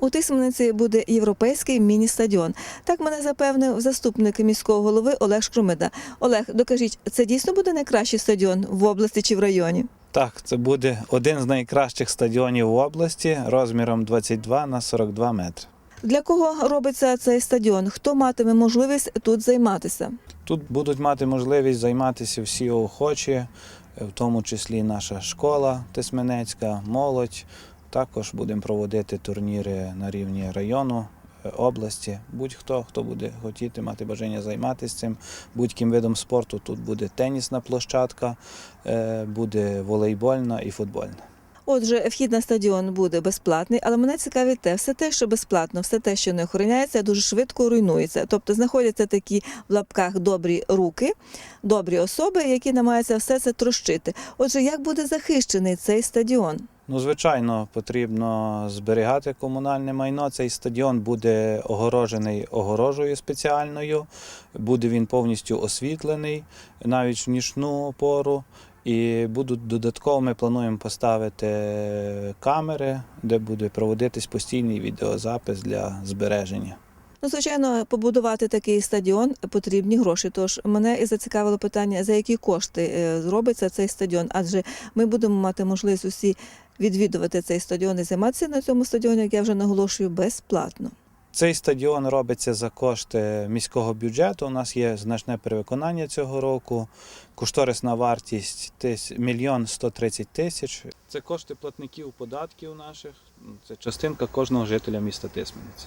У Тисмениці буде європейський міні-стадіон. Так мене запевнив заступник міського голови Олег Шкрумида. Олег, докажіть, це дійсно буде найкращий стадіон в області чи в районі? Так, це буде один з найкращих стадіонів в області розміром 22 на 42 метри. Для кого робиться цей стадіон? Хто матиме можливість тут займатися? Тут будуть мати можливість займатися всі охочі, в тому числі наша школа Тисменецька, молодь. Також будемо проводити турніри на рівні району, е, області. Будь-хто, хто буде хотіти мати бажання займатися цим, будь-яким видом спорту. Тут буде тенісна площадка, е, буде волейбольна і футбольна. Отже, вхід на стадіон буде безплатний, але мене цікавить те, все те, що безплатно, все те, що не охороняється, дуже швидко руйнується. Тобто знаходяться такі в лапках добрі руки, добрі особи, які намагаються все це трощити. Отже, як буде захищений цей стадіон? Ну, звичайно, потрібно зберігати комунальне майно. Цей стадіон буде огорожений огорожею спеціальною, буде він повністю освітлений навіть в нічну пору. І будуть додатково ми плануємо поставити камери, де буде проводитись постійний відеозапис для збереження. Ну, звичайно, побудувати такий стадіон потрібні гроші. Тож мене і зацікавило питання, за які кошти е, зробиться цей стадіон, адже ми будемо мати можливість усі відвідувати цей стадіон і займатися на цьому стадіоні, як я вже наголошую, безплатно. Цей стадіон робиться за кошти міського бюджету. У нас є значне перевиконання цього року. Кошторисна вартість мільйон 130 тисяч. Це кошти платників податків наших. Це частинка кожного жителя міста Тисмениця.